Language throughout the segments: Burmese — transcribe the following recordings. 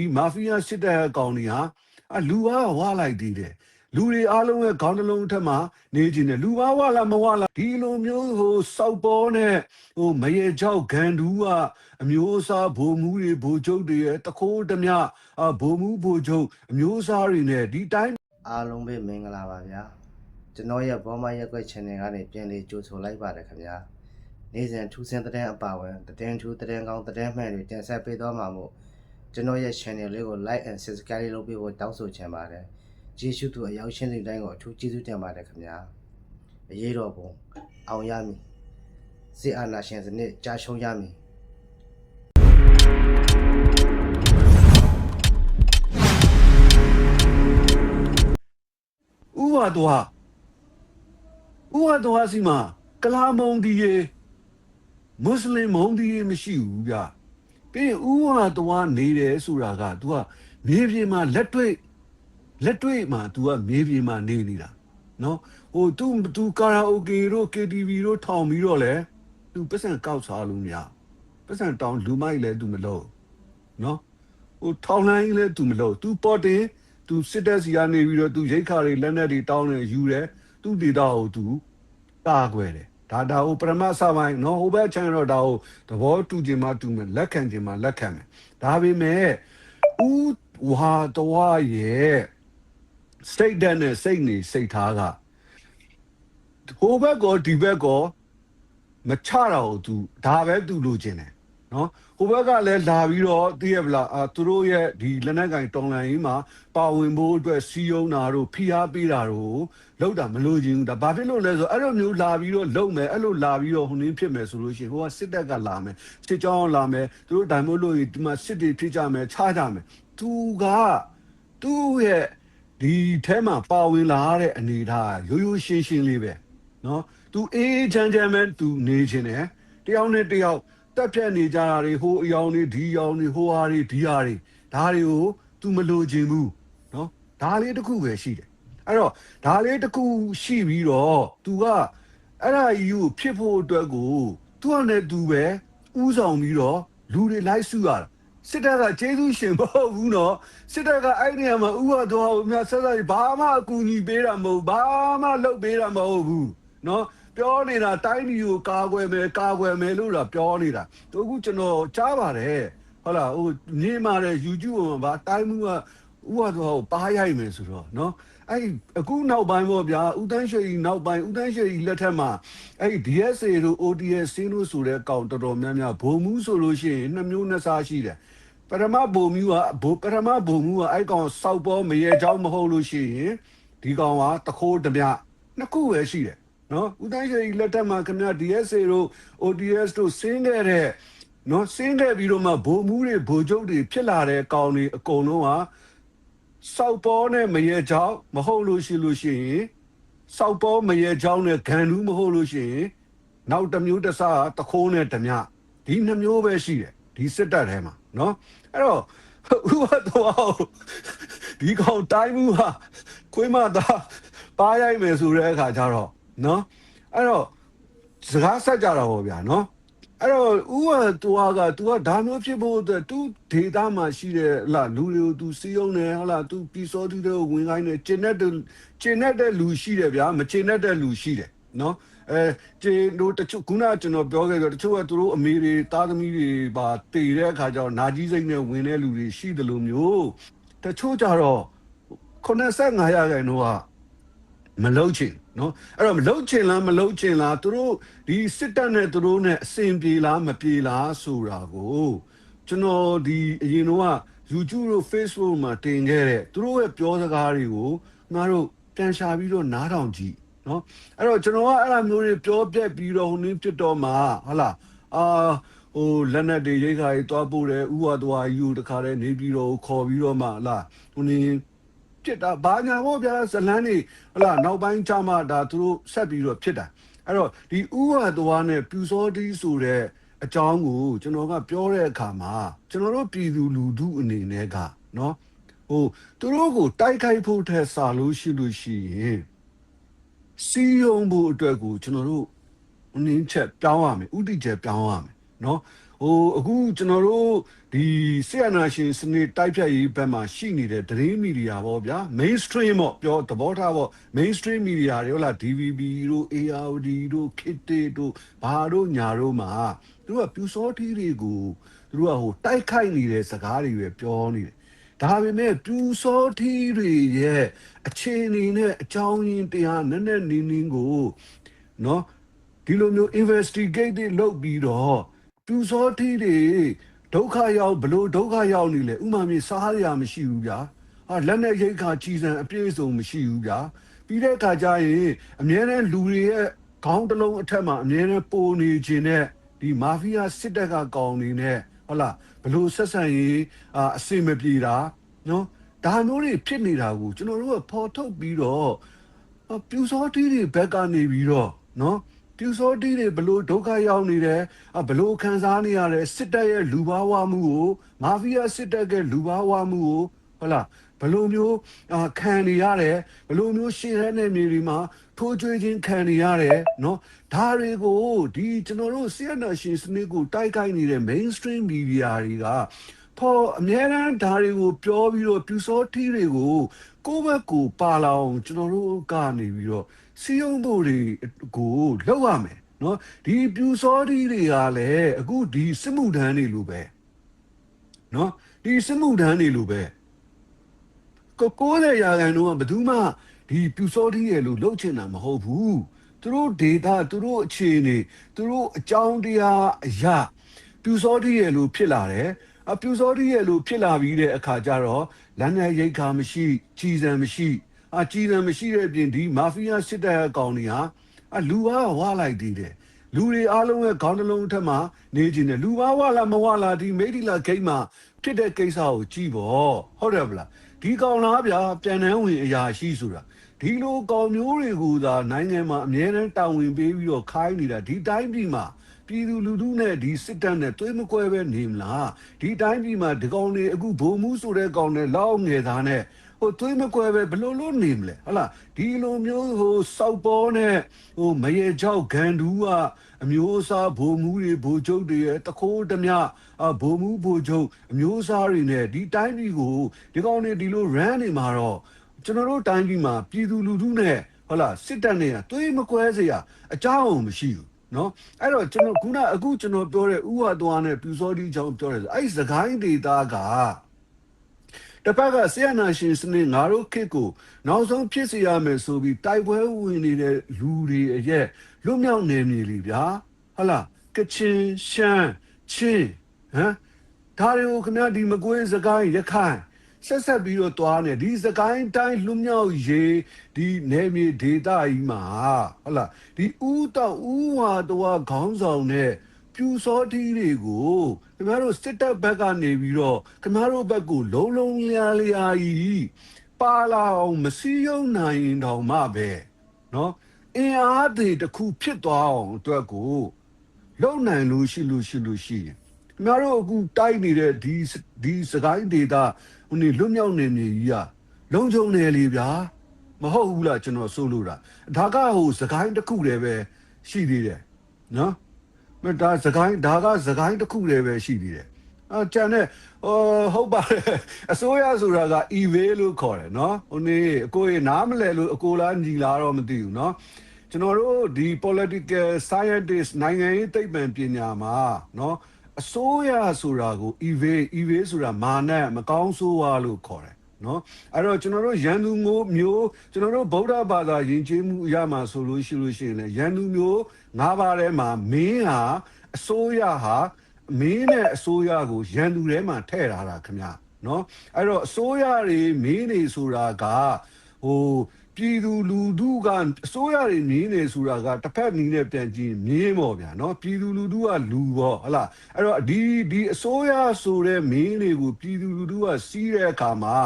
ဒီမာဖီးယားစစ်တပ်အကောင်တွေဟာအလူဝါဝါလိုက်သေးတယ်လူတွေအားလုံးရဲ့ခေါင်းတစ်လုံးအထက်မှာနေကြတယ်လူဝါဝါလာမဝါလာဒီလိုမျိုးဟိုစောက်ပေါ်နဲ့ဟိုမရေချောက်ဂန်ဒူးကအမျိုးအစားဘိုလ်မူတွေဘိုလ်ချုပ်တွေရဲ့တခိုးတမျှအဘိုလ်မူဘိုလ်ချုပ်အမျိုးအစားတွေနဲ့ဒီတိုင်းအားလုံးပဲမင်္ဂလာပါဗျာကျွန်တော်ရဲ့ဘောမရက်ွက် channel ကနေပြန်လေးကြိုဆိုလိုက်ပါတယ်ခင်ဗျာနေ့စဉ်ထူးဆန်းတဲ့အပါဝင်သတင်းထူးသတင်းကောင်းသတင်းမှန်တွေတင်ဆက်ပေးသွားမှာမို့ ကျွန်တော်ရဲ့ channel လေးကို like and subscribe လုပ်ပေးဖို့တောင်းဆိုချင်ပါတယ်ကျေးဇူးတူအရောက်ရှင်းစီတိုင်းကိုအထူးကျေးဇူးတင်ပါတယ်ခင်ဗျာအရေးတော်ပုံအောင်ရမည်စစ်အာဏာရှင်စနစ်ကြာရှုံးရမည်ဥဝါတော်ဥဝါတော်စီမှာကလာမုံဒီရေမွတ်စလင်မုံဒီရေမရှိဘူးဗျ ပြီးရင်ဥဝါတော်နေတယ်ဆိုတာက तू ကမြေပြင်မှာလက်တွေ့လက်တွေ့မှာ तू ကမြေပြင်မှာနေနေတာနော်ဟို तू तू ကာရာအိုကေတို့ KTV တို့ထောင်ပြီးတော့လဲ तू ပတ်စံကောက်စားလို့မရပတ်စံတောင်းလူမိုက်လဲ तू မလုပ်နော်ဟိုထောင်လိုင်းလဲ तू မလုပ် तू ပေါ်တင် तू စစ်တပ်စီကနေပြီးတော့ तू ရိတ်ခါတွေလက်နက်တွေတောင်းနေယူတယ် तू ဒေတာကို तू ကာကွယ်တယ် ဒါဒါဟိုပရမတ်ဆပိုင်းနော်ဟိုဘက်ချန်တော့ဒါဟိုသဘောတူခြင်းမတူမယ်လက်ခံခြင်းမလက်ခံမယ်ဒါပေမဲ့ဥဝါတော်ရဲ့စိတ်ဓာတ်နဲ့စိတ်နေစိတ်ထားကဟိုဘက်ကောဒီဘက်ကောမချတာကို तू ဒါပဲ तू လိုချင်တယ်နော် ဟိုဘက်ကလည်းလာပြီးတော့သိရဗလားအာသူတို့ရဲ့ဒီလက်နက်ကင်တော်လန်ရေးမှာပါဝင်ဖို့အတွက်စီယုံတာတို့ဖိအားပေးတာတို့လောက်တာမလို့ချင်ဘူးဒါဘာဖြစ်လို့လဲဆိုအဲ့လိုမျိုးလာပြီးတော့လုံမယ်အဲ့လိုလာပြီးတော့ဟိုနင်းဖြစ်မယ်ဆိုလို့ရှိရင်ဟိုကစစ်တပ်ကလာမယ်စစ်ကြောင်းလာမယ်သူတို့တိုင်မို့လို့ဒီမှာစစ်တွေဖြစ်ကြမယ်ခြားကြမယ်သူကသူ့ရဲ့ဒီထဲမှာပါဝင်လာတဲ့အနေထားရိုးရိုးရှင်းရှင်းလေးပဲနော်သူအေးချမ်းချမ်းပဲသူနေခြင်းတယ်တယောက်နဲ့တယောက် တက်ပြက်နေကြတာတွေဟိုအယောင်တွေဒီအယောင်တွေဟိုဟာတွေဒီဟာတွေဒါတွေကို तू မလိုချင်ဘူးနော်ဒါလေးတစ်ခုပဲရှိတယ်အဲ့တော့ဒါလေးတစ်ခုရှိပြီးတော့ तू ကအဲ့ဒါကြီးကိုဖြစ်ဖို့အတွက်ကို तू ကလည်း तू ပဲဥဆောင်ပြီးတော့လူတွေလိုက်စုရတာစစ်တပ်ကကျေးဇူးရှင်မဟုတ်ဘူးနော်စစ်တပ်ကအဲ့ဒီနေရာမှာဥပတော်မြတ်ဆက်ဆက်ဘာမှအကူအညီပေးတာမဟုတ်ဘာမှလုပ်ပေးတာမဟုတ်ဘူးနော် ပြောနေတာတိုင်းပြည်ကိုကာကွယ်မယ်ကာကွယ်မယ်လို့တော့ပြောနေတာတို့အခုကျွန်တော်ကြားပါတယ်ဟုတ်လားဟိုနေမာတဲ့ YouTube မှာဗာတိုင်းမှုကဥပတော်ကိုပါရိုက်မယ်ဆိုတော့နော်အဲ့ဒီအခုနောက်ပိုင်းပေါ့ဗျာဦးတန်းရွှေကြီးနောက်ပိုင်းဦးတန်းရွှေကြီးလက်ထက်မှာအဲ့ဒီ DSA တို့ ODS စင်းလို့ဆိုတဲ့ကောင်တော်တော်များများဘုံမှုဆိုလို့ရှိရင်နှစ်မျိုးနှစ်စားရှိတယ်ပရမဘုံမှုကဘုပရမဘုံမှုကအဲ့ကောင်စောက်ပေါ်မရေချောင်းမဟုတ်လို့ရှိရင်ဒီကောင်ကတခိုးတမျှနှစ်ခုပဲရှိတယ် နော်ဦးတိုင်းရှင်လက်ထက်မှာခင်ဗျာ DSA တို့ ODS တို့ဆင်းခဲ့တဲ့နော်ဆင်းခဲ့ပြီးတော့မှဗိုလ်မှုတွေဗိုလ်ချုပ်တွေဖြစ်လာတဲ့ကောင်တွေအကုန်လုံးဟာစောက်ပေါ်နဲ့မရေချောင်းမဟုတ်လို့ရှိလို့ရှိရင်စောက်ပေါ်မရေချောင်းနဲ့ဂန်လူးမဟုတ်လို့ရှိရင်နောက်တစ်မျိုးတစ်ဆတခိုးနဲ့ဓမြဒီနှမျိုးပဲရှိတယ်ဒီစစ်တပ်ထဲမှာနော်အဲ့တော့ဥပဒေဒီကောင်တိုင်းမှုဟာခွေးမသားပါရိုက်မယ်ဆိုတဲ့အခါကျတော့ နော်အဲ့တော့စကားဆက်ကြတာဟောဗျာနော်အဲ့တော့ဥဝတူဟာက तू ကဒါမျိုးဖြစ်ဖို့အတွက် तू ဒေတာမှာရှိတဲ့ဟလာလူတွေကို तू စီယုံနေဟလာ तू ပြီးစောသူတွေကိုဝင်ခိုင်းနေကျင်တဲ့ကျင်တဲ့လူရှိတယ်ဗျာမကျင်တဲ့လူရှိတယ်နော်အဲကျင်တို့တချို့ခုနကျွန်တော်ပြောခဲ့ဆိုတချို့ကသူတို့အမေတွေတားသမီးတွေပါတည်တဲ့အခါကျတော့နာကြီးစိတ်နဲ့ဝင်တဲ့လူတွေရှိတယ်လို့မျိုးတချို့ကြတော့85ရာခိုင်နှုန်းကမလုံးချင် နော်အဲ့တော့မလုတ်ချင်လားမလုတ်ချင်လားသူတို့ဒီစစ်တပ်နဲ့သူတို့နဲ့အစင်ပြေလားမပြေလားဆိုတာကိုကျွန်တော်ဒီအရင်တော့ YouTube တို့ Facebook မှာတင်ခဲ့တဲ့သူတို့ရဲ့ပြောစကားတွေကိုငါတို့ပြန်ရှာပြီးတော့နားထောင်ကြည့်နော်အဲ့တော့ကျွန်တော်ကအဲ့လိုမျိုးတွေပြောပြက်ပြီးတော့ဟိုနည်းဖြစ်တော့မှာဟုတ်လားအာဟိုလက်နက်တွေရိတ်ခါကြီးတွားပို့တယ်ဥဝါတွားယူတခါတည်းနေပြီးတော့ခေါ်ပြီးတော့မှဟလားဟိုနည်း ဖြစ်တာဘာညာဘောဗျာဇလန်းနေဟလာနောက်ပိုင်းကြမှာဒါသူတို့ဆက်ပြီးတော့ဖြစ်တာအဲ့တော့ဒီဥဟာသွားနဲ့ပြူစောတီးဆိုတဲ့အကြောင်းကိုကျွန်တော်ကပြောတဲ့အခါမှာကျွန်တော်တို့ပြည်သူလူထုအနေနဲ့ကနော်ဟိုသူတို့ကိုတိုက်ခိုက်ဖို့ထက်စာလို့ရှိလို့ရှိရင်စီယုံဖို့အတွက်ကိုကျွန်တော်တို့အင်းချက်ပြောင်းရမယ်ဥတီချက်ပြောင်းရမယ်နော် ဟဟိုအခုကျွန်တော်တို့ဒီဆီယနာရှင်စနစ်တိုက်ဖြတ်ရေးဘက်မှာရှိနေတဲ့သတင်းမီဒီယာပေါ့ဗျာ mainstream ပေါ့ပြောသဘောထားပေါ့ mainstream media တွေဟုတ်လား DVB တို့ ARD တို့ Kitty တို့ဘာတို့ညာတို့မှာသူတို့ကပြူစောထီးတွေကိုသူတို့ကဟိုတိုက်ခိုက်နေတဲ့စကားတွေပဲပြောနေတယ်ဒါပေမဲ့ပြူစောထီးတွေရဲ့အခြေအနေနဲ့အကြောင်းရင်းတရားနက်နက်နင်းနင်းကိုနော်ဒီလိုမျိုး investigate တွေလုပ်ပြီးတော့ ပြူစောထီးတွေဒုက္ခရောက်ဘလို့ဒုက္ခရောက်နေလဲဥမာမြေစားရမရှိဘူးဗျာဟာလက်နဲ့ရိတ်ခါကြီးစံအပြည့်စုံမရှိဘူးဗျာပြီးတဲ့အခါကျရင်အများနဲ့လူတွေရဲ့ခေါင်းတစ်လုံးအထက်မှာအများနဲ့ပိုနေခြင်းနဲ့ဒီမာဖီးယားစစ်တပ်ကကောင်းနေနဲ့ဟုတ်လားဘလို့ဆက်ဆံရေးအာအစင်မပြေတာနော်ဒါမျိုးတွေဖြစ်နေတာကိုကျွန်တော်တို့ကဖော်ထုတ်ပြီးတော့အပြူစောတီးတွေဘက်ကနေပြီးတော့နော် ပြူစောတီးတွေဘလို့ဒုက္ခရောက်နေတယ်အဘလို့ခံစားနေရတယ်စစ်တပ်ရဲ့လူဘာဝမှုကိုမာဖီးယားစစ်တပ်ရဲ့လူဘာဝမှုကိုဟုတ်လားဘလို့မျိုးအာခံနေရတယ်ဘလို့မျိုးရှေ့ရဲနေမြေတွေမှာထိုးကျွေးခြင်းခံနေရတယ်နော်ဒါတွေကိုဒီကျွန်တော်တို့ဆီယနာရှင်စနစ်ကိုတိုက်ခိုက်နေတဲ့ mainstream media တွေကဖော်အများအားဒါတွေကိုပြောပြီးတော့ပြူစောထီးတွေကိုကိုယ့်ဘက်ကိုပါလာအောင်ကျွန်တော်တို့ကနေပြီးတော့ စီယုံတို့တွေကိုလောက်ရမယ်နော်ဒီပြူစောထီးတွေကလည်းအခုဒီစစ်မှုထမ်းတွေလိုပဲနော်ဒီစစ်မှုထမ်းတွေလိုပဲကို90ရာခိုင်နှုန်းကဘယ်သူမှဒီပြူစောထီးရဲ့လို့လှုပ်ချင်တာမဟုတ်ဘူးသူတို့ဒေတာသူတို့အခြေအနေသူတို့အကြောင်းတရားအရာပြူစောတိရဲ့လို့ဖြစ်လာတယ်အပြူစောတိရဲ့လို့ဖြစ်လာပြီးတဲ့အခါကျတော့လမ်းနယ်ရိတ်ခါမရှိကြီးစံမရှိ အကြီးစံမရှိတဲ့အပြင်ဒီမာဖီးယားစစ်တပ်ရဲ့ကောင်တွေဟာအလူဝါဝါလိုက်သေးတယ်လူတွေအားလုံးရဲ့ခေါင်းတစ်လုံးအထက်မှာနေကြတယ်လူဝါဝါလာမဝါလာဒီမေဒီလာဂိမ်းမှာဖြစ်တဲ့ကိစ္စကိုကြည့်ပေါ့ဟုတ်တယ်ဗလားဒီကောင်လားဗျာပြန်နှန်းဝင်အရာရှိဆိုတာဒီလိုကောင်မျိုးတွေကိုသာနိုင်ငံမှာအမြဲတမ်းတာဝန်ပေးပြီးတော့ခိုင်းနေတာဒီတိုင်းပြည်မှာပြည်သူလူထုနဲ့ဒီစစ်တပ်နဲ့သွေးမကွဲပဲနေမလားဒီတိုင်းပြည်မှာဒီကောင်တွေအခုဘုံမှုဆိုတဲ့ကောင်တွေလောက်ငယ်သားနဲ့ ဟိုသွေးမကွဲပဲဘလို့လို့နေမလဲဟတ်လားဒီလိုမျိုးဟိုစောက်ပေါ်နဲ့ဟိုမရေချောက်ဂန်ဒူးကအမျိုးအစားဘုံမှုတွေဘိုလ်ချုပ်တွေရဲ့တခိုးတမျှအဘုံမှုဘိုလ်ချုပ်အမျိုးအစားတွေနဲ့ဒီတိုင်းပြည်ကိုဒီကောင်တွေဒီလို run နေမှာတော့ကျွန်တော်တို့တိုင်းပြည်မှာပြည်သူလူထုနဲ့ဟုတ်လားစစ်တပ်နဲ့သွေးမကွဲစရာအကြောင်းမရှိဘူးနော်အဲ့တော့ကျွန်တော်ခုနအခုကျွန်တော်ပြောတဲ့ဥဟာသွားနဲ့ပြူစောတိချောင်းပြောတယ်ဆိုအဲ့ဒီစကိုင်းဒေတာက တစ်ဖက်ကဆီယနာရှင်စနစ်ငါတို့ခေတ်ကိုနောက်ဆုံးဖြစ်စေရမယ်ဆိုပြီးတိုက်ပွဲဝင်နေတဲ့လူတွေရဲ့လွတ်မြောက်နေနေလေဗျာဟုတ်လားကချင်ရှမ်းချင်းဟမ်ဒါတွေကိုခင်ဗျားဒီမကွေးစကိုင်းရခိုင်ဆက်ဆက်ပြီးတော့တွားနေဒီစကိုင်းတိုင်းလွတ်မြောက်ရေးဒီနေမြေဒေတာကြီးမှာဟုတ်လားဒီဥတောက်ဥဝါတော်ခေါင်းဆောင်နဲ့ ပြူစောတီးတွေကိုခင်ဗျားတို့စစ်တပ်ဘက်ကနေပြီးတော့ခင်ဗျားတို့ဘက်ကိုလုံးလုံးလျားလျားကြီးပါလာအောင်မစည်းရုံးနိုင်ရင်တောင်မှပဲနော်အင်အားတွေတစ်ခုဖြစ်သွားအောင်အတွက်ကိုလုံနိုင်လို့ရှိလို့ရှိလို့ရှိရင်ခင်ဗျားတို့အခုတိုက်နေတဲ့ဒီဒီစကိုင်းဒေတာဟိုနေလွတ်မြောက်နေနေကြီးကလုံခြုံနေလေဗျာမဟုတ်ဘူးလားကျွန်တော်ဆိုလို့တာဒါကဟိုစကိုင်းတစ်ခုတည်းပဲရှိသေးတယ်နော်မ ဒါစကိုင်းဒါကစကိုင်းတစ်ခုတည်းပဲရှိသေးတယ်အဲကျန်တဲ့ဟိုဟုတ်ပါတယ်အစိုးရဆိုတာက evade လို့ခေါ်တယ်နော်ဟိုနေ့အကိုရေနားမလဲလို့အကိုလားညီလားတော့မသိဘူးနော်ကျွန်တော်တို့ဒီ political scientist နိုင်ငံရေးသိပ္ပံပညာမှာနော်အစိုးရဆိုတာကို evade evade ဆိုတာမာနမကောင်းဆိုးဝါလို့ခေါ်တယ်နော်အဲ့တော့ကျွန်တော်တို့ရန်သူမျိုးမျိုးကျွန်တော်တို့ဗုဒ္ဓဘာသာယဉ်ကျေးမှုအရမှာဆိုလို့ရှိလို့ရှိရင်လည်းရန်သူမျိုး ငါးပါးထဲမှာမင်းဟာအစိုးရဟာမင်းနဲ့အစိုးရကိုရန်သူထဲမှာထည့်ထားတာခင်ဗျာเนาะအဲ့တော့အစိုးရတွေမင်းတွေဆိုတာကဟို ပြည်သူလူထုကအစိုးရတွေနေနေဆိုတာကတစ်ဖက်နီးနဲ့ပြန်ကြည့်ရင်မြင်းပေါ့ဗျာเนาะပြည်သူလူထုကလူပေါ့ဟလားအဲ့တော့ဒီဒီအစိုးရဆိုတဲ့မင်းတွေကိုပြည်သူလူထုကစီးတဲ့အခါမှာ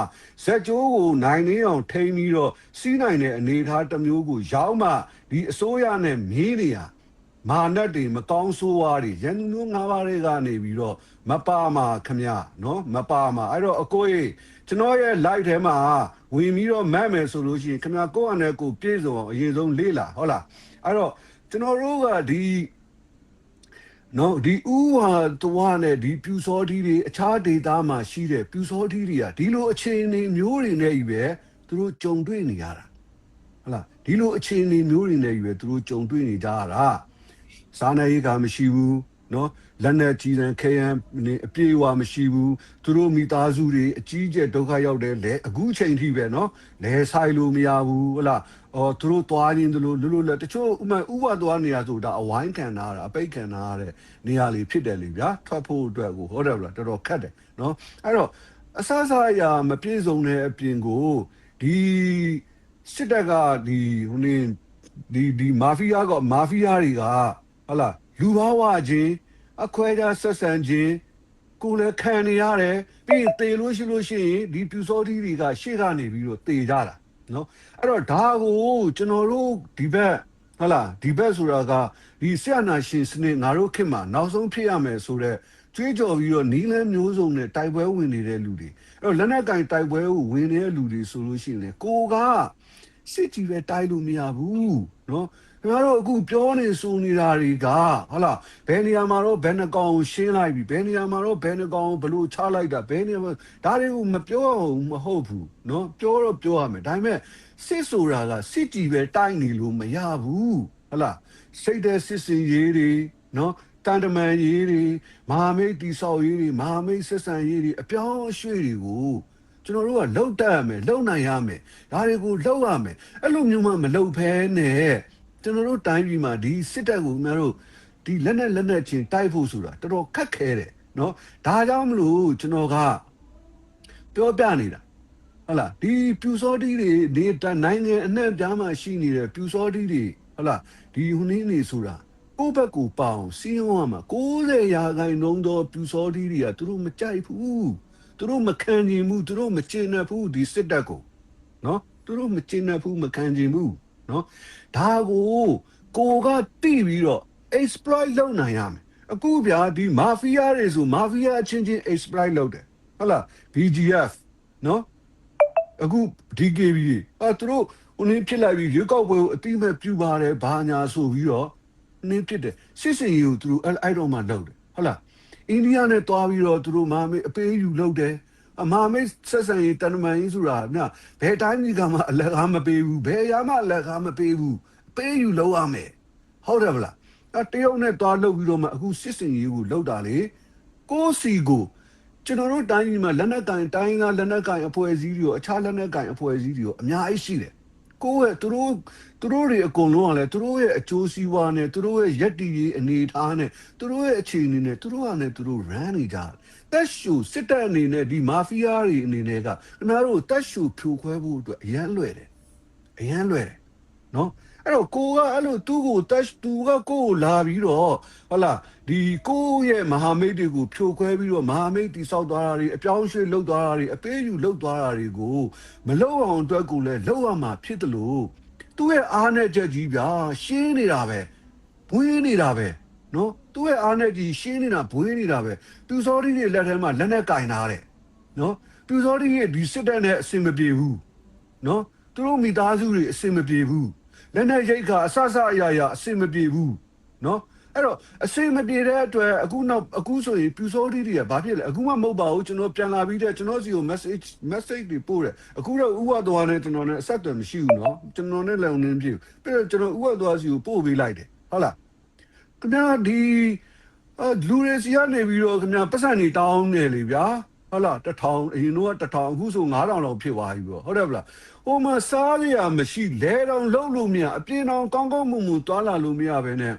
ဇက်ကျိုးကိုနိုင်နေအောင်ထိန်းပြီးတော့စီးနိုင်တဲ့အနေအထားတစ်မျိုးကိုရောက်မှဒီအစိုးရနဲ့မင်းတွေဟာ မာနတ်တွေမကောင်းဆိုးဝါးတွေရန်သူမျိုး၅ပါးတွေကနေပြီးတော့မပါမှာခမညာနော်မပါမှာအဲ့တော့အကိုကြီးကျွန်တော်ရဲ့ live ထဲမှာဝင်ပြီးတော့မတ်မယ်ဆိုလို့ရှိရင်ခမညာကိုယ့်အနေကိုပြည့်စုံအောင်အရင်ဆုံးလေ့လာဟုတ်လားအဲ့တော့ကျွန်တော်တို့ကဒီနော်ဒီဥဟာတဝနဲ့ဒီပြူစောထီးတွေအခြားဒေသမှာရှိတဲ့ပြူစောထီးတွေကဒီလိုအခြေအနေမျိုးတွေနဲ့ကြီးပဲသူတို့ကြုံတွေ့နေရတာဟုတ်လားဒီလိုအခြေအနေမျိုးတွေနဲ့ကြီးပဲသူတို့ကြုံတွေ့နေကြရတာ စားနေရေးကမရှိဘူးနော်လက်နဲ့ကြီးတဲ့ခဲယမ်းနေအပြေးအဝမရှိဘူးသူတို့မိသားစုတွေအကြီးကျယ်ဒုက္ခရောက်တယ်လဲအခုချိန်ထိပဲနော်လဲဆိုင်လို့မရဘူးဟုတ်လားအော်သူတို့သွားရင်းတို့လွတ်လွတ်လပ်တချို့ဥမာဥပသွားနေရဆိုတာအဝိုင်းခံတာအပိတ်ခံတာတဲ့နေရာလေးဖြစ်တယ်လေဗျာထွက်ဖို့အတွက်ကိုဟုတ်တယ်ဗလားတော်တော်ခက်တယ်နော်အဲ့တော့အဆအဆအရာမပြည့်စုံတဲ့အပြင်ကိုဒီစစ်တပ်ကဒီဟိုနေဒီဒီမာဖီးယားကမာဖီးယားတွေက ဟုတ်လားလူဘာဝချင်းအခွဲခြားဆက်ဆံခြင်းကိုယ်လည်းခံနေရတယ်ပြီးရင်တေလို့ရှိလို့ရှိရင်ဒီပြူစောတီးတွေကရှေ့ကနေပြီးတော့တေကြတာနော်အဲ့တော့ဒါကိုကျွန်တော်တို့ဒီဘက်ဟုတ်လားဒီဘက်ဆိုတာကဒီဆရာနာရှင်စနစ်ငါတို့ခေတ်မှာနောက်ဆုံးဖြစ်ရမယ်ဆိုတော့ကြွေးကြော်ပြီးတော့နီးလန်းမျိုးစုံနဲ့တိုက်ပွဲဝင်နေတဲ့လူတွေအဲ့တော့လက်နက်ကင်တိုက်ပွဲကိုဝင်နေတဲ့လူတွေဆိုလို့ရှိရင်လေကိုကစစ်ကြီးပဲတိုက်လို့မရဘူးနော် ခင်ဗျားတို့အခုပြောနေဆိုနေတာတွေကဟုတ်လားဘယ်နေရာမှာတော့ဘယ်နှကောင်ကိုရှင်းလိုက်ပြီဘယ်နေရာမှာတော့ဘယ်နှကောင်ကိုဘလို့ချလိုက်တာဘယ်နေရာမှာဒါတွေကိုမပြောအောင်မဟုတ်ဘူးเนาะပြောတော့ပြောရမယ်ဒါပေမဲ့စစ်ဆိုတာကစစ်ကြီးပဲတိုက်နေလို့မရဘူးဟုတ်လားစိတ်တဲ့စစ်စင်ရေးတွေเนาะတန်တမန်ရေးတွေမဟာမိတ်တိဆောက်ရေးတွေမဟာမိတ်ဆက်ဆံရေးတွေအပြောင်းအရွှေ့တွေကိုကျွန်တော်တို့ကလှုပ်တတ်ရမယ်လှုပ်နိုင်ရမယ်ဒါတွေကိုလှုပ်ရမယ်အဲ့လိုမျိုးမှမလှုပ်ဖဲနဲ့ ကျွန်တော်တို့တိုင်းပြည်မှာဒီစစ်တပ်ကိုခင်ဗျားတို့ဒီလက်နဲ့လက်နဲ့ချင်းတိုက်ဖို့ဆိုတာတော်တော်ခက်ခဲတယ်နော်ဒါကြောင့်မလို့ကျွန်တော်ကပြောပြနေတာဟုတ်လားဒီပြူစောတီးတွေနေတနိုင်ငံအနှံ့ပြားမှာရှိနေတဲ့ပြူစောတီးတွေဟုတ်လားဒီဟိုနည်းနေဆိုတာကိုယ့်ဘက်ကိုပအောင်စီးအောင်မှာ90ရာခိုင်နှုန်းသောပြူစောတီးတွေကသူတို့မကြိုက်ဘူးသူတို့မခံကျင်ဘူးသူတို့မကျင်တဲ့ဘူးဒီစစ်တပ်ကိုနော်သူတို့မကျင်တဲ့ဘူးမခံကျင်ဘူး နော်ဒါကိုကိုကတိပြီးတော့ exploit လုပ်နိုင်ရမယ်အခုဗျာဒီမာဖီးယားတွေဆိုမာဖီးယားအချင်းချင်း exploit လုပ်တယ်ဟုတ်လား BGF နော်အခု DKB အဲသူတို့ဟိုနည်းဖြစ်လိုက်ပြီးရွေးကောက်ပွဲကိုအတိအမဲ့ပြူပါတယ်ဘာညာဆိုပြီးတော့နင်းဖြစ်တယ်စစ်စင်ကြီးကိုသူတို့အဲ့အဲ့တော့မှလုပ်တယ်ဟုတ်လားအိန္ဒိယနဲ့တွားပြီးတော့သူတို့မဟာမိတ်အပေးယူလုပ်တယ် အမဟာမိတ်ဆက်ဆံရေးတန်တမန်ကြီးဆိုတာညဘယ်တိုင်းကြီးကမှအလက်ကားမပေးဘူးဘယ်ရမှအလက်ကားမပေးဘူးအပေးယူလုပ်ရမယ်ဟုတ်တယ်ဗလားအတရုတ်နဲ့တွားလုပ်ပြီးတော့မှအခုစစ်စင်ကြီးကိုလုပ်တာလေကိုယ့်စီကိုကျွန်တော်တို့တိုင်းပြည်မှာလက်နက်ကင်တိုင်းကလက်နက်ကင်အဖွဲ့အစည်းတွေရောအခြားလက်နက်ကင်အဖွဲ့အစည်းတွေရောအများကြီးရှိတယ်။ကိုယ့်ရဲ့သူတို့သူတို့တွေအကုန်လုံးကလည်းသူတို့ရဲ့အကျိုးစီးပွားနဲ့သူတို့ရဲ့ရက်တီရေးအနေအထားနဲ့သူတို့ရဲ့အခြေအနေနဲ့သူတို့ကလည်းသူတို့ run နေကြတယ်။ တက်ရှူစစ်တပ်အနေနဲ့ဒီမာဖီးယားတွေအနေနဲ့ကခင်ဗျားတို့တက်ရှူဖြိုခွဲဖို့အတွက်အရန်လွယ်တယ်။အရန်လွယ်တယ်။နော်အဲ့တော့ကိုကအဲ့လိုသူ့ကိုတက်သူကကိုကိုလာပြီးတော့ဟုတ်လားဒီကိုရဲ့မဟာမိတ်တွေကိုဖြိုခွဲပြီးတော့မဟာမိတ်တိဆောက်သွားတာတွေအပြောင်းရွှေ့လုပ်သွားတာတွေအပေးယူလုပ်သွားတာတွေကိုမလုပ်အောင်အတွက်ကိုလည်းလုပ်ရမှာဖြစ်တယ်လို့သူ့ရဲ့အားနဲ့ချက်ကြီးဗျာရှင်းနေတာပဲဘွေးနေတာပဲ နော်သူ့ရဲ့အားနဲ့ကြီးရှင်းနေတာဘွေးနေတာပဲသူစောတိတွေလက်ထဲမှာလက်နဲ့ကင်ထားတယ်နော်သူစောတိရဲ့ဒီစစ်တပ်နဲ့အဆင်မပြေဘူးနော်သူတို့မိသားစုတွေအဆင်မပြေဘူးလက်နဲ့ရိတ်ခါအဆဆအရာရာအဆင်မပြေဘူးနော်အဲ့တော့အစင်မပြေတဲ့အတွက်အခုနောက်အခုဆိုရင်ပြူစောတီးတွေကဘာဖြစ်လဲအခုမှမဟုတ်ပါဘူးကျွန်တော်ပြန်လာပြီးတဲ့ကျွန်တော်စီကို message message တွေပို့တယ်အခုတော့ဥဝသွားနဲ့ကျွန်တော်နဲ့အဆက်အသွယ်မရှိဘူးเนาะကျွန်တော်နဲ့လည်းဝင်ဖြစ်ပြီးတော့ကျွန်တော်ဥဝသွားစီကိုပို့ပေးလိုက်တယ်ဟုတ်လား ခင်ဗျားဒီအလူရစီကနေပြီးတော့ခင်ဗျားပတ်စံနေတောင်းနေလေဗျာဟုတ်လားတထောင်အရင်တော့တထောင်အခုဆို9000လောက်ဖြစ်သွားပြီပေါ့ဟုတ်တယ်ဗလားဟိုမှာစားရမရှိလဲတော့လုံးလို့မရအပြင်းအောင်ကောင်းကောင်းမွန်မွန်တွာလာလို့မရပဲနဲ့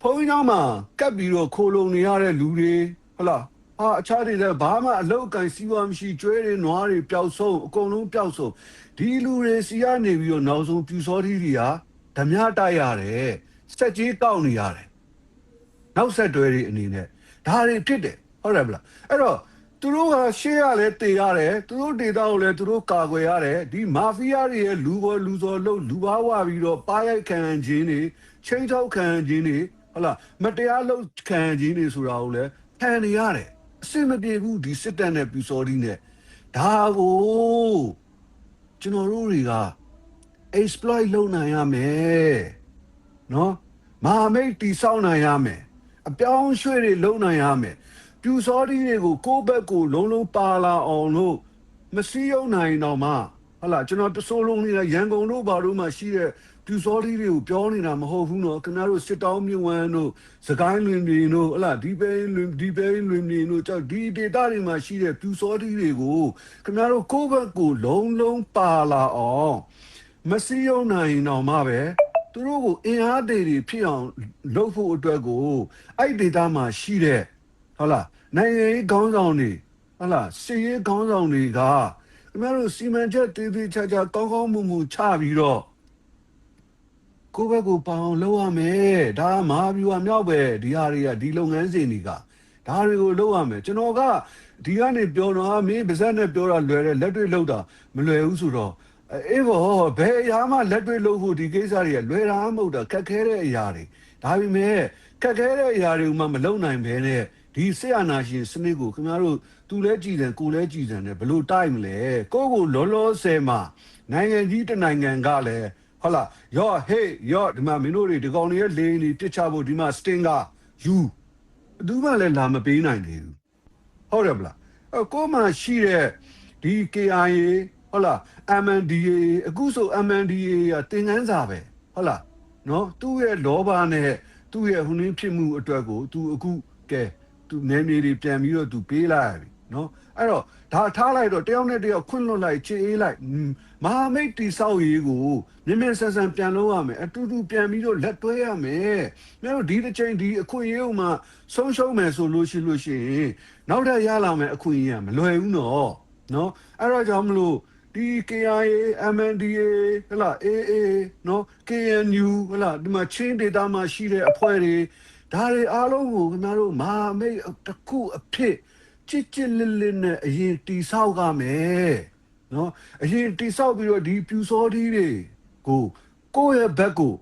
ဘုန်းကြီးကျောင်းမှာကပ်ပြီးတော့ခိုလုံနေရတဲ့လူတွေဟုတ်လားဟာအခြားတွေလည်းဘာမှအလောက်ကန်စီးပွားမရှိကျွဲတွေနွားတွေပျောက်ဆုံးအကုန်လုံးပျောက်ဆုံးဒီလူတွေစီကနေပြီးတော့နောက်ဆုံးပြူစောထီးတွေကဓမြတိုက်ရတယ် စက်ကြီးကောက်နေရတယ်နောက်ဆက်တွဲတွေအနေနဲ့ဒါတွေဖြစ်တယ်ဟုတ်တယ်ဗလားအဲ့တော့သူတို့ကရှေ့ရလဲတေရတယ်သူတို့ဒေတာကိုလည်းသူတို့ကာကွယ်ရတယ်ဒီမာဖီးယားတွေရဲ့လူပေါ်လူစော်လို့လူဘာဝပြီးတော့ပါရိုက်ခံခြင်းတွေချိန်ထောက်ခံခြင်းတွေဟုတ်လားမတရားလုပ်ခံခြင်းတွေဆိုတာကိုလည်းခံနေရတယ်အစင်မပြေဘူးဒီစစ်တပ်နဲ့ပြူစော်ဒီနဲ့ဒါကိုကျွန်တော်တို့တွေက exploit လုပ်နိုင်ရမယ် နော်မဟာမိတ်တိဆောက်နိုင်ရမယ်အပြောင်းရွှေ့တွေလုံနိုင်ရမယ်ပြူစောတီးတွေကိုကိုယ့်ဘက်ကိုလုံးလုံးပါလာအောင်လို့မစည်းရုံနိုင်တော့မှဟလာကျွန်တော်တစိုးလုံးနေတာရန်ကုန်တို့ဘာတို့မှရှိတဲ့ပြူစောတီးတွေကိုပြောနေတာမဟုတ်ဘူးနော်ခင်ဗျားတို့စစ်တောင်းမြဝန်းတို့စကိုင်းလွင်ပြည်တို့ဟလာဒီပဲလွင်ဒီပဲလွင်ပြည်တို့ကြောက်ဒီဒေတာတွေမှာရှိတဲ့ပြူစောတီးတွေကိုခင်ဗျားတို့ကိုယ့်ဘက်ကိုလုံးလုံးပါလာအောင်မစည်းရုံနိုင်တော့မှပဲ သူတို့ကိုအင်အားတွေတွေဖြစ်အောင်လုပ်ဖို့အတွက်ကိုအဲ့ဒေတာမှာရှိတဲ့ဟုတ်လားနိုင်ငံရေးခေါင်းဆောင်တွေဟုတ်လားစီရေးခေါင်းဆောင်တွေကခင်ဗျားတို့စီမံချက်တည်တည်ချာချာကောင်းကောင်းမွန်မွန်ချပြီးတော့ကိုယ့်ဘက်ကိုပေါအောင်လုပ်ရမယ်ဒါကမဟာဗျူဟာမြောက်ပဲဒီဟာတွေကဒီလုပ်ငန်းစဉ်တွေကဒါတွေကိုလုပ်ရမယ်ကျွန်တော်ကဒီကနေပြောတော့ဟာမင်းပါဇက်နဲ့ပြောတာလွယ်တယ်လက်တွေ့လုပ်တာမလွယ်ဘူးဆိုတော့ အေးဘောဘယ်အရာမှလက်တွေ့လုပ်ဖို့ဒီကိစ္စတွေကလွယ်တာမဟုတ်တာခက်ခဲတဲ့အရာတွေဒါပေမဲ့ခက်ခဲတဲ့အရာတွေမှမလုပ်နိုင်ဘဲနဲ့ဒီဆေးအာနာရှင်စနစ်ကိုခင်ဗျားတို့သူလဲကြည်တယ်ကိုလဲကြည်တယ်နဲ့ဘယ်လို့တိုက်မလဲကိုယ့်ကိုလောလောဆယ်မှာနိုင်ငံကြီးတစ်နိုင်ငံကလည်းဟုတ်လားရော့ဟေးရော့ဒီမှာမင်းတို့တွေဒီကောင်တွေရဲ့လေနေပြစ်ချဖို့ဒီမှာစတင်ကယူဘယ်သူမှလည်းလာမပေးနိုင်သေးဘူးဟုတ်တယ်ဗလားအကိုမှရှိတဲ့ဒီ KIA ဟုတ်လား MNDA အခုဆို MNDA ကတင်ငန်းစာပဲဟုတ်လားနော်သူ့ရဲ့လောဘနဲ့သူ့ရဲ့ဟိုနှင်းဖြစ်မှုအတွက်ကို तू အခုကဲ तू နေနေတွေပြန်ပြီးတော့ तू ပေးလိုက်ရပြီနော်အဲ့တော့ဒါထားလိုက်တော့တယောက်နဲ့တယောက်ခွင့်လွတ်လိုက်ချေအေးလိုက်ဟွန်းမဟာမိတ်တိဆောက်ရေးကိုမြင်မြင်ဆန်ဆန်ပြန်လုပ်ရမယ်အတူတူပြန်ပြီးတော့လက်တွဲရမယ်။များတို့ဒီတစ်ချိန်ဒီအခွင့်အရေးဥမှာဆုံးရှုံးမယ်ဆိုလို့ရှိလို့ရှိရင်နောက်ထပ်ရလာမယ်အခွင့်အရေးကမလွယ်ဘူးနော်။နော်အဲ့တော့ကြောင့်မလို့ ဒီ KIA MNDA ဟလာ AA နော် KNU ဟလာဒီမှာချင်း data မှာရှိတဲ့အဖွဲ့တွေဒါတွေအားလုံးကိုခင်ဗျားတို့မဟာမိတ်တစ်ခုအဖြစ်ချစ်ချစ်လစ်လစ်နဲ့အရင်တီဆောက်ကမယ်နော်အရင်တီဆောက်ပြီးတော့ဒီပြူစောတီးတွေကိုကိုယ့်ရဲ့ဘက်ကို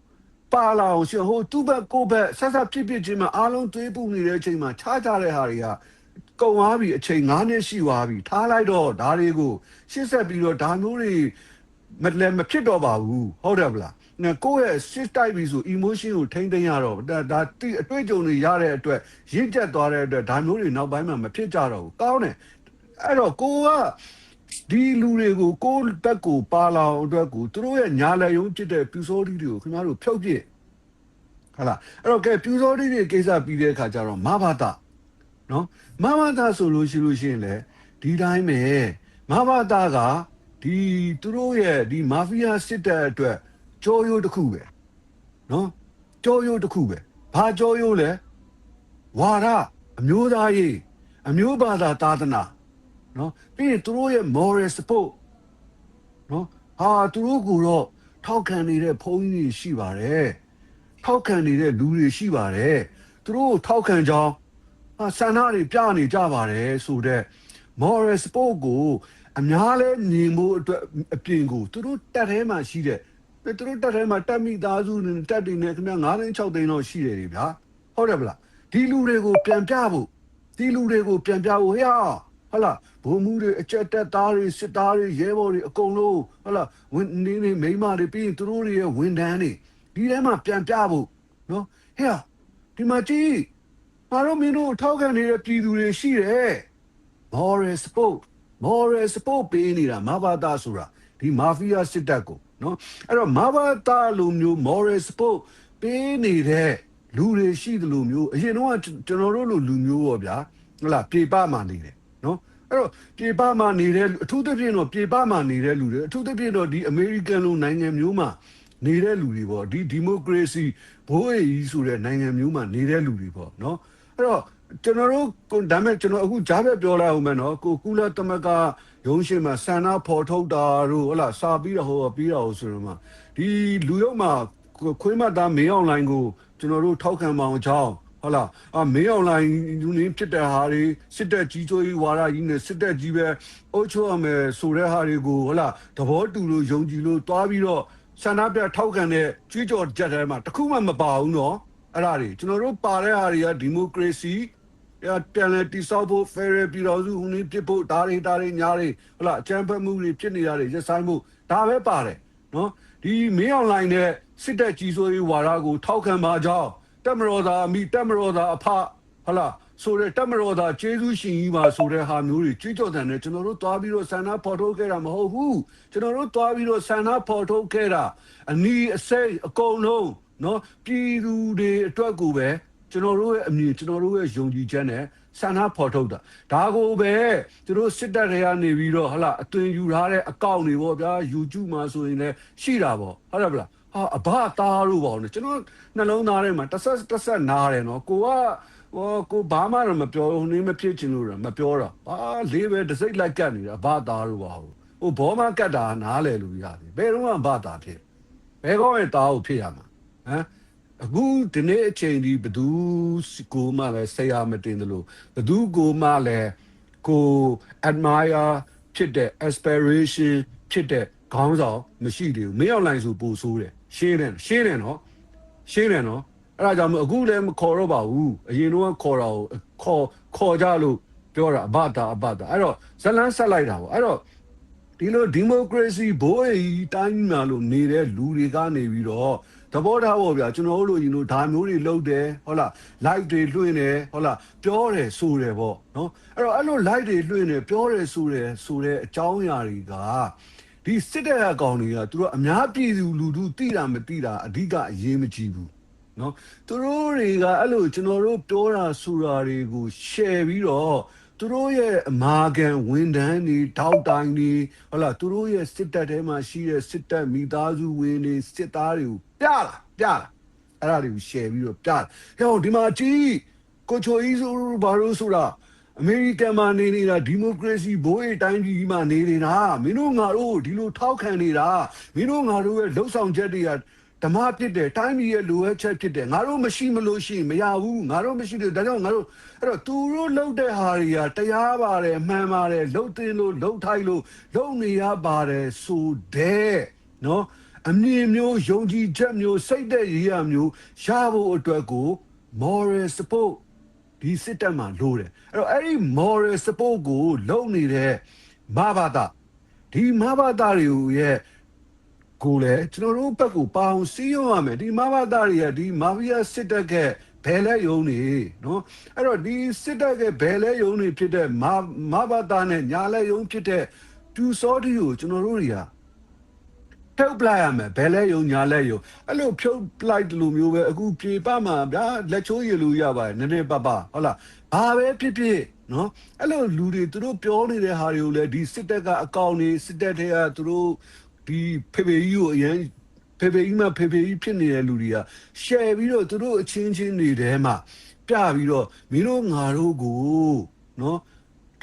ပါလာအောင်ရှင်ဟိုသူ့ဘက်ကိုယ့်ဘက်ဆက်ဆက်ဖြစ်ဖြစ်ချင်းမှာအားလုံးသွေးပူနေတဲ့အချိန်မှာခြားကြတဲ့ဟာတွေက ကုံသွားပြီအချိန်9နှစ်ရှိသွားပြီထားလိုက်တော့ဒါတွေကိုရှစ်ဆက်ပြီးတော့ဒါမျိုးတွေမလည်းမဖြစ်တော့ပါဘူးဟုတ်တယ်ဗလားနော်ကိုယ့်ရဲ့ shit type ပြီဆို emotion ကိုထိမ့်သိမ်းရတော့ဒါဒါတိအတွေ့အကြုံတွေရတဲ့အတွက်ရင့်ကျက်သွားတဲ့အတွက်ဒါမျိုးတွေနောက်ပိုင်းမှာမဖြစ်ကြတော့ဘူးကောင်းတယ်အဲ့တော့ကိုကဒီလူတွေကိုကိုယ့်ဘက်ကိုပါလာအောင်အတွက်ကိုသူတို့ရဲ့ညာလက်ယုံဖြစ်တဲ့ပြူစောတီတွေကိုခင်ဗျားတို့ဖြုတ်ပြစ်ဟုတ်လားအဲ့တော့ကဲပြူစောတီတွေကိစ္စပြီးတဲ့အခါကျတော့မဘာသာ နော်မဘာသာဆိုလို့ရှိလို့ရှိရင်လေဒီတိုင်းပဲမဘာသာကဒီသူတို့ရဲ့ဒီမာဖီးယားစစ်တပ်အတွက်ကြောရိုးတစ်ခုပဲနော်ကြောရိုးတစ်ခုပဲဘာကြောရိုးလဲဝါရအမျိုးသားရေးအမျိုးဘာသာသာသနာနော်ပြီးရင်သူတို့ရဲ့ moral support နော်ဟာသူတို့ကတော့ထောက်ခံနေတဲ့ဘုန်းကြီးတွေရှိပါတယ်ထောက်ခံနေတဲ့လူတွေရှိပါတယ်သူတို့ကိုထောက်ခံကြောင်းဟာ ဆန္ဒတွေပြနေကြပါတယ်ဆိုတော့ moral support ကိုအများလဲမြင်ဖို့အတွက်အပြင်ကိုသူတို့တက်ထဲမှာရှိတဲ့သူတို့တက်ထဲမှာတက်မိသားစုနဲ့တက်တွေနဲ့ခင်ဗျ9သိန်း6သိန်းတော့ရှိတယ်လေဗျာဟုတ်တယ်ဗလားဒီလူတွေကိုပြန်ပြဖို့ဒီလူတွေကိုပြန်ပြဖို့ဟဲ့ဟုတ်လားဘုံမှုတွေအကြက်တက်သားတွေစစ်သားတွေရဲဘော်တွေအကုန်လုံးဟုတ်လားဝင်နေနေမိန်းမတွေပြီးရင်သူတို့တွေရဲ့ဝန်တန်းတွေဒီထဲမှာပြန်ပြဖို့နော်ဟဲ့ဒီမှာကြည့် ငါတို့မင်းတို့ထောက်ခံနေတဲ့ပြည်သူတွေရှိတယ် moral support moral support ပေးနေတာမဘာသာဆိုတာဒီမာဖီးယားစစ်တပ်ကိုနော်အဲ့တော့မဘာသာလိုမျိုး moral support ပေးနေတဲ့လူတွေရှိတယ်လို့မျိုးအရင်တော့ကျွန်တော်တို့လိုလူမျိုးပေါ့ဗျာဟုတ်လားပြေပမှာနေတယ်နော်အဲ့တော့ပြေပမှာနေတဲ့အထူးသဖြင့်တော့ပြေပမှာနေတဲ့လူတွေအထူးသဖြင့်တော့ဒီအမေရိကန်လိုနိုင်ငံမျိုးမှာနေတဲ့လူတွေပေါ့ဒီဒီမိုကရေစီဘိုးအေးကြီးဆိုတဲ့နိုင်ငံမျိုးမှာနေတဲ့လူတွေပေါ့နော် အဲ့တော့ကျွန်တော်တို့ကိုဒါမဲ့ကျွန်တော်အခုဂျားဘက်ပြောလိုက်အောင်မယ်နော်ကိုကုလသမဂ္ဂရုံးရှိမှာဆန္ဒဖော်ထုတ်တာတို့ဟုတ်လားစာပြီးတော့ဟောပြီးတော့ဆိုတော့မှဒီလူရုံမှာခွေးမသားမေးအောင်လိုင်းကိုကျွန်တော်တို့ထောက်ခံပါအောင်ကြောင်းဟုတ်လားအမေးအွန်လိုင်းယူနေဖြစ်တဲ့ဟာတွေစစ်တပ်ကြီးစိုးရေးဝါဒကြီးနဲ့စစ်တပ်ကြီးပဲအုပ်ချုပ်ရမယ်ဆိုတဲ့ဟာတွေကိုဟုတ်လားသဘောတူလို့ယုံကြည်လို့တွားပြီးတော့ဆန္ဒပြထောက်ခံတဲ့ကြွေးကြော်ကြက်ထဲမှာတခုမှမပါဘူးနော် အဲ့ဒါတွေကျွန်တော်တို့ပါတဲ့ဟာတွေကဒီမိုကရေစီရတယ်လတီဆောက်ဖို့ဖယ်ရပြည်တော်စုဟိုနေပြဖို့ဒါတွေဒါတွေညာတွေဟုတ်လားအကြမ်းဖက်မှုတွေဖြစ်နေတာတွေရက်ဆိုင်မှုဒါပဲပါတယ်နော်ဒီမင်းအွန်လိုင်းနဲ့စစ်တပ်ကြီးစိုးရေးဝါဒကို ထောက်ခံပါကြောင်းတက်မတော်သားအမိတက်မတော်သားအဖဟလာဆိုတဲ့တက်မတော်သားကျေးဇူးရှင်ကြီးပါဆိုတဲ့ဟာမျိုးတွေကြွေးကြော်တယ်နဲ့ကျွန်တော်တို့သွားပြီးတော့ဆန္ဒဖော်ထုတ်ခဲ့တာမဟုတ်ဘူးကျွန်တော်တို့သွားပြီးတော့ဆန္ဒဖော်ထုတ်ခဲ့တာအနီးအစိတ်အကုန်လုံး နော်ပြည်သူတွေအတွက်ကိုပဲကျွန်တော်တို့ရဲ့အမြင်ကျွန်တော်တို့ရဲ့ယုံကြည်ချက်နဲ့ဆန္ဒဖော်ထုတ်တာဒါကိုပဲသူတို့စစ်တပ်တွေကနေပြီးတော့ဟလာအသွင်ယူထားတဲ့အကောင့်တွေပေါ့ဗျာ YouTube မှာဆိုရင်လည်းရှိတာပေါ့ဟုတ်တယ်ဗလားဟာအဘသားလို့ပေါ့နော်ကျွန်တော်နှလုံးသားထဲမှာတစ်ဆက်တစ်ဆက်နားတယ်နော်ကိုကဟောကိုဘာမှတော့မပြောဘူးနင်းမဖြစ်ချင်လို့တော့မပြောတော့ဟာလေးပဲတစ်စိတ်လိုက်ကတ်နေတာဘာသားလို့ပါဘူးဟိုဘောမကတ်တာနားလေလို့ရတယ်ဘယ်တော့မှဘာသားဖြစ်ဘယ်ကောင်းရဲ့သားကိုဖြစ်ရမှာ ဟမ်အခုဒီနေ့အချိန်ဒီဘသူကိုမှလည်းဆရာမတင်တယ်လို့ဘသူကိုမှလည်းကို admire ဖြစ်တဲ့ aspiration ဖြစ်တဲ့ခေါင်းဆောင်မရှိသေးဘူးမင်းအောင်လိုင်းဆိုပို့ဆိုးတယ်ရှင်းတယ်ရှင်းတယ်နော်ရှင်းတယ်နော်အဲ့ဒါကြောင့်မို့အခုလည်းမခေါ်တော့ပါဘူးအရင်တော့ခေါ်တာကိုခေါ်ခေါ်ကြလို့ပြောတာအဘတာအဘတာအဲ့တော့ဇလန်းဆက်လိုက်တာပေါ့အဲ့တော့ဒီလိုဒီမိုကရေစီဘိုးအေးတိုင်းမှာလို့နေတဲ့လူတွေကနေပြီးတော့ သဘောထားပေါ့ဗျာကျွန်တော်တို့လိုရင်တို့ဒါမျိုးတွေလုပ်တယ်ဟုတ်လား live တွေလွှင့်တယ်ဟုတ်လားပြောတယ်ဆိုတယ်ပေါ့နော်အဲ့တော့အဲ့လို live တွေလွှင့်တယ်ပြောတယ်ဆိုတယ်ဆိုတဲ့အကြောင်းအရာတွေကဒီစစ်တဲ့အကောင်တွေကသူတို့အများပြည်သူလူထုသိတာမသိတာအဓိကအရေးမကြီးဘူးနော်သူတို့တွေကအဲ့လိုကျွန်တော်တို့ပြောတာဆိုတာတွေကို share ပြီးတော့ သူတို့ရဲ့အမာခံဝန်ထမ်းတွေတောက်တိုင်းတွေဟုတ်လားသူတို့ရဲ့စစ်တပ်ထဲမှာရှိတဲ့စစ်တပ်မိသားစုဝင်တွေစစ်သားတွေကိုပြလာပြလာအဲ့ဒါတွေကို share ပြီးတော့ပြလာဟဲ့ဒီမှာကြည့်ကိုချိုကြီးဆိုဘာလို့ဆိုတာအမေရိကန်မှာနေနေတာဒီမိုကရေစီဘိုးအေးတိုင်းပြည်မှာနေနေတာမင်းတို့ငါတို့ဒီလိုထောက်ခံနေတာမင်းတို့ငါတို့ရဲ့လှုပ်ဆောင်ချက်တွေက ဓမ္မဖြစ်တယ်တိုင်းပြည်ရဲ့လိုအပ်ချက်ဖြစ်တယ်ငါတို့မရှိမလို့ရှိရင်မရဘူးငါတို့မရှိတယ်ဒါကြောင့်ငါတို့အဲ့တော့သူတို့လှုပ်တဲ့ဟာတွေကတရားပါတယ်မှန်ပါတယ်လှုပ်တင်လို့လှုပ်ထိုက်လို့လှုပ်နေရပါတယ်ဆိုတဲ့နော်အမြင်မျိုးယုံကြည်ချက်မျိုးစိတ်သက်ရည်ရမျိုးရဖို့အတွက်ကို moral support ဒီစစ်တပ်မှာလိုတယ်အဲ့တော့အဲ့ဒီ moral support ကို လုံနေတဲ့မဘာသာဒီမဘာသာတွေကိုရဲ့ ကိုလည်းကျွန်တော်တို့ဘက်ကိုပါအောင်စီးရုံးရမယ်ဒီမဘာသာတွေကဒီမာဖီးယားစစ်တပ်ကဘယ်လဲယုံနေနော်အဲ့တော့ဒီစစ်တပ်ကဘယ်လဲယုံနေဖြစ်တဲ့မမဘာသာနဲ့ညာလဲယုံဖြစ်တဲ့တူစောတီကိုကျွန်တော်တို့တွေကဖြုတ်ပလိုက်ရမယ်ဘယ်လဲယုံညာလဲယုံအဲ့လိုဖြုတ်ပလိုက်တယ်လို့မျိုးပဲအခုပြေပမှာဗျာလက်ချိုးရလို့ရပါတယ်နည်းနည်းပပဟုတ်လားဘာပဲဖြစ်ဖြစ်နော်အဲ့လိုလူတွေသူတို့ပြောနေတဲ့ဟာတွေကိုလည်းဒီစစ်တပ်ကအကောင့်တွေစစ်တပ်တွေကသူတို့ ဒီဖေဖေကြီးကိုအရင်ဖေဖေကြီးမှဖေဖေကြီးဖြစ်နေတဲ့လူတွေက share ပြီးတော့သူတို့အချင်းချင်းတွေထဲမှာပြပြီးတော့မင်းတို့ငါတို့ကိုနော်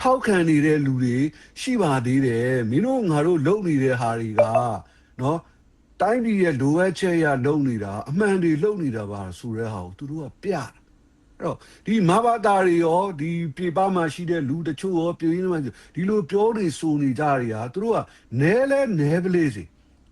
ထောက်ခံနေတဲ့လူတွေရှိပါသေးတယ်မင်းတို့ငါတို့လုံနေတဲ့ဟာတွေကနော်တိုင်းပြည်ရဲ့လိုအပ်ချက်ရလုံနေတာအမှန်တွေလုံနေတာပါဆိုတဲ့ဟာကိုသူတို့ကပြတာအဲ့ တော့ဒီမဘာသာတွေရောဒီပြေပမှာရှိတဲ့လူတချို့ရောပြည်ရင်းမှာဒီလိုပြောနေဆိုနေကြတွေဟာသူတို့ကနဲလဲနဲပလေးစီ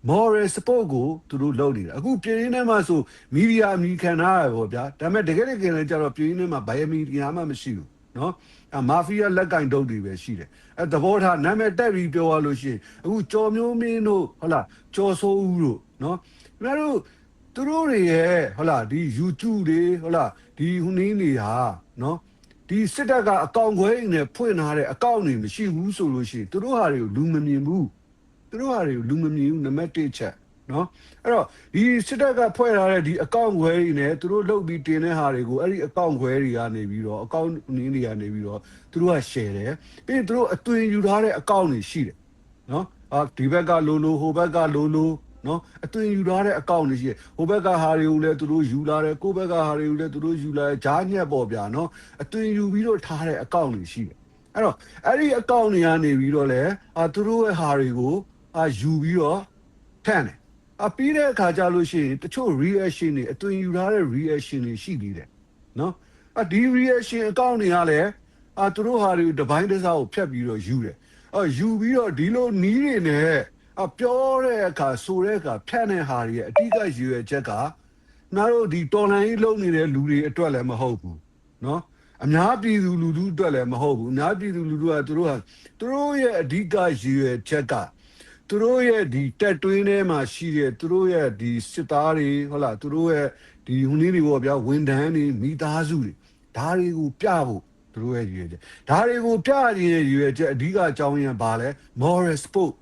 moral support ကိုသူတို့လုပ်နေတာအခုပြည်ရင်းထဲမှာဆိုမီဒီယာအမိခံထားရပေါ့ဗျာဒါပေမဲ့တကယ်တကယ်လည်းကြတော့ပြည်ရင်းထဲမှာဘယ်မီဒီယာမှမရှိဘူးနော်အမာဖီးယားလက်ကင်တုတ်တွေပဲရှိတယ်အဲသဘောထားနာမည်တက်ပြီးပြောရလို့ရှိရင်အခုကြော်မျိုးမင်းတို့ဟုတ်လားကြော်ဆိုးဦးတို့နော်ခင်ဗျားတို့ သူတို့တွေရဲ့ဟုတ်လားဒီ YouTube တွေဟုတ်လားဒီဟိုနင်းတွေဟာနော်ဒီစစ်တပ်ကအကောင့်ခွဲနဲ့ဖွင့်ထားတဲ့အကောင့်တွေမရှိဘူးဆိုလို့ရှိရင်သူတို့ဟာတွေကိုလူမမြင်ဘူးသူတို့ဟာတွေကိုလူမမြင်ဘူးနံပါတ်1ချက်နော်အဲ့တော့ဒီစစ်တပ်ကဖွဲ့ထားတဲ့ဒီအကောင့်ခွဲတွေနဲ့သူတို့လုတ်ပြီးတင်တဲ့ဟာတွေကိုအဲ့ဒီအကောင့်ခွဲတွေကနေပြီးတော့အကောင့်နင်းတွေကနေပြီးတော့သူတို့က share တယ်ပြီးရင်သူတို့အသွင်ယူထားတဲ့အကောင့်တွေရှိတယ်နော်အာဒီဘက်ကလိုလိုဟိုဘက်ကလိုလို နော်အသွင်ယူထားတဲ့အကောင့်တွေရှိတယ်ဟိုဘက်ကဟာတွေကိုလည်းသူတို့ယူလာတယ်ကိုယ့်ဘက်ကဟာတွေကိုလည်းသူတို့ယူလာတယ်ဂျားညက်ပေါ့ဗျာနော်အသွင်ယူပြီးတော့ထားတဲ့အကောင့်တွေရှိတယ်အဲ့တော့အဲ့ဒီအကောင့်တွေကနေပြီးတော့လေအာသူတို့ရဲ့ဟာတွေကိုအာယူပြီးတော့ထန့်တယ်အပြီးတဲ့အခါကျလို့ရှိရင်တချို့ reaction တွေအသွင်ယူထားတဲ့ reaction တွေရှိသေးတယ်နော်အဒီ reaction အကောင့်တွေကလည်းအာသူတို့ဟာတွေတပိုင်းတစ်စားကိုဖြတ်ပြီးတော့ယူတယ်အော်ယူပြီးတော့ဒီလိုနီးတွေနဲ့ အပြောတဲ့အခါဆိုတဲ့အခါဖြတ်တဲ့ဟာတွေရဲ့အတိအကရည်ရွယ်ချက်ကငါတို့ဒီတော်လိုင်းကြီးလုံးနေတဲ့လူတွေအတွက်လည်းမဟုတ်ဘူးနော်အများပြည်သူလူထုအတွက်လည်းမဟုတ်ဘူးအများပြည်သူလူထုကသူတို့ဟာသူတို့ရဲ့အဓိကရည်ရွယ်ချက်ကသူတို့ရဲ့ဒီတက်တွင်းထဲမှာရှိတဲ့သူတို့ရဲ့ဒီစစ်သားတွေဟုတ်လားသူတို့ရဲ့ဒီဟိုနေ့တွေပေါ့ဗျာဝန်တန်းတွေမိသားစုတွေဒါတွေကိုပြဖို့သူတို့ရဲ့ရည်ရွယ်ချက်ဒါတွေကိုပြခြင်းရဲ့ရည်ရွယ်ချက်အဓိကအကြောင်းရင်းပါလဲ moral sport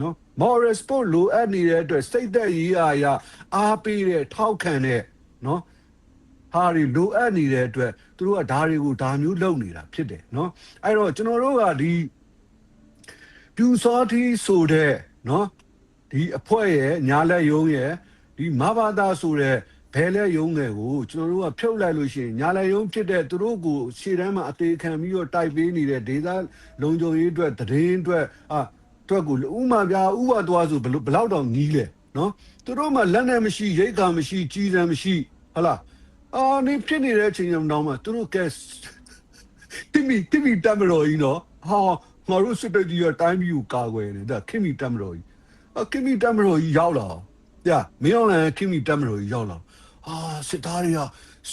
နော် moral sport လိုအပ်နေတဲ့အတွက်စိတ်သက်ရေးရာရာအားပေးတဲ့ထောက်ခံတဲ့နော်ဟာတွေလိုအပ်နေတဲ့အတွက်သူတို့ကဒါတွေကိုဒါမျိုးလုပ်နေတာဖြစ်တယ်နော်အဲ့တော့ကျွန်တော်တို့ကဒီပြူစောတီဆိုတဲ့နော်ဒီအဖွဲ့ရဲ့ညာလက်ယုံရဲ့ဒီမဘာသာဆိုတဲ့ဘဲလက်ယုံငယ်ကိုကျွန်တော်တို့ကဖြုတ်လိုက်လို့ရှိရင်ညာလက်ယုံဖြစ်တဲ့သူတို့ကိုခြေတန်းမှာအသေးခံပြီးတော့တိုက်ပေးနေတဲ့ဒေသလုံခြုံရေးအတွက်သတင်းအတွက်အာအ တွက်ကိုဥမာပြဥပသွားဆိုဘယ်လိုဘယ်လောက်တောင်ကြီးလဲနော်သူတို့မှလက်နဲ့မရှိရိတ်ကမရှိကြီးစံမရှိဟုတ်လားအာနေဖြစ်နေတဲ့အချိန်ကြောင့်တော့မှသူတို့ကဲတိမီတိမီတမတော်ကြီးနော်ဟာငါတို့စစ်တပ်ကြီးကတိုင်းပြည်ကိုကာကွယ်နေတာခင်မီတမတော်ကြီးအခင်မီတမတော်ကြီးရောက်လာပြမင်းအောင်လည်းခင်မီတမတော်ကြီးရောက်လာဟာစစ်သားတွေက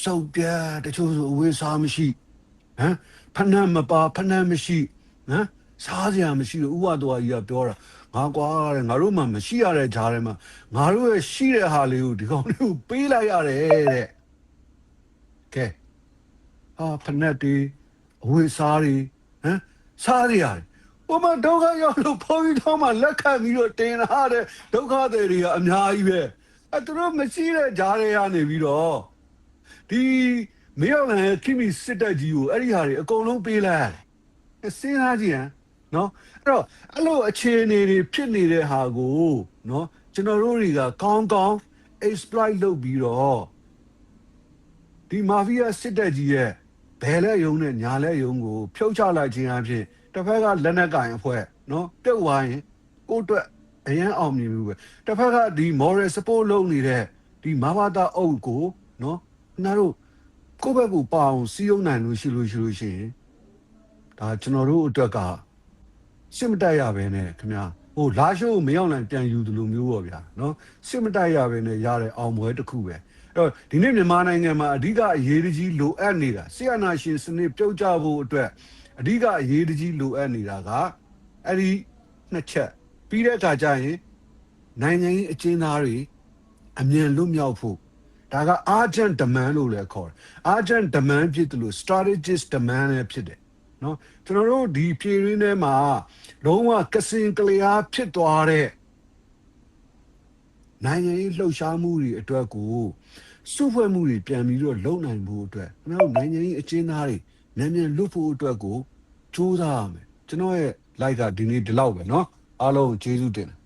စုပ်ပြဲတချို့ဆိုအဝေးစားမရှိဟမ်ဖဏမပါဖဏမရှိဟမ် စားစရာမရှိလို့ဥဝတော်ကြီးကပြောတာငါကွာတဲ့ငါတို့မှမရှိရတဲ့ဂျားထဲမှာငါတို့ရဲ့ရှိတဲ့ဟာလေးကိုဒီကောင်လေးကိုပေးလိုက်ရတယ်တဲ့ကဲဟာဖက်နဲ့တီအဝေးစားတွေဟမ်စားတွေရတယ်။ဘုမဒုက္ခရောက်လို့ဘုန်းကြီးတော်မှလက်ခံပြီးတော့တင်လာတဲ့ဒုက္ခတွေတွေကအများကြီးပဲ။အဲသူတို့မရှိတဲ့ဂျားတွေကနေပြီးတော့ဒီမေယောလန်ရဲ့ခိမီစစ်တပ်ကြီးကိုအဲ့ဒီဟာတွေအကုန်လုံးပေးလိုက်ရတယ်။စဉ်းစားကြည့်ဟမ် နော်အဲ့တော့အဲ့လိုအခြေအနေတွေဖြစ်နေတဲ့ဟာကိုနော်ကျွန်တော်တို့တွေကကောင်းကောင်း exploit လုပ်ပြီးတော့ဒီမာဖီးယားစစ်တပ်ကြီးရဲ့ဘယ်လဲယုံနဲ့ညာလဲယုံကို ဖြုတ်ချလိုက်ခြင်းအဖြစ်တစ်ဖက်ကလက်နက်ကင်အဖွဲ့နော်ပြုတ်သွားရင်ကိုယ့်အတွက်အရန်အောင်မြင်မှုပဲတစ်ဖက်ကဒီ moral support လုပ်နေတဲ့ဒီမဘာသာအုပ်ကိုနော်ခင်ဗျားတို့ကိုယ့်ဘက်ကိုပါအောင်စီးရုံနိုင်လို့ရှိလို့ရှိလို့ရှိရင်ဒါကျွန်တော်တို့အတွက်က စစ်မတိုက်ရပဲနဲ့ခင်ဗျာဟိုလာရှိုးကိုမရောက်နိုင်ပြန်ယူသလိုမျိုးပေါ့ဗျာနော်စစ်မတိုက်ရပဲနဲ့ရတဲ့အောင်ပွဲတစ်ခုပဲအဲ့တော့ဒီနေ့မြန်မာနိုင်ငံမှာအဓိကအရေးကြီးလိုအပ်နေတာဆီယနာရှင်စနစ်ပြုတ်ကျဖို့အတွက်အဓိကအရေးကြီးလိုအပ်နေတာကအဲ့ဒီနှစ်ချက်ပြီးတဲ့အခါကျရင်နိုင်ငံရေးအကျဉ်းသားတွေအမြန်လွတ်မြောက်ဖို့ဒါက urgent demand လို့လည်းခေါ်တယ် urgent demand ဖြစ်တယ်လို့ strategist demand လည်းဖြစ်တယ် နော်ကျွန်တော်တို့ဒီပြည်ရင်းထဲမှာလုံးဝကစင်ကလျားဖြစ်သွားတဲ့ နိုင်ငံရေးလှုပ်ရှားမှုတွေအတွက်ကိုစုဖွဲ့မှုတွေပြန်ပြီးတော့လုပ်နိုင်ဖို့အတွက်ကျွန်တော်တို့နိုင်ငံရေးအကျဉ်းသားတွေမြန်မြန်လွတ်ဖို့အတွက်ကိုစူးစမ်းရမယ်ကျွန်တော်ရဲ့ like ကဒီနေ့ဒီလောက်ပဲเนาะအားလုံးကျေးဇူးတင်တယ်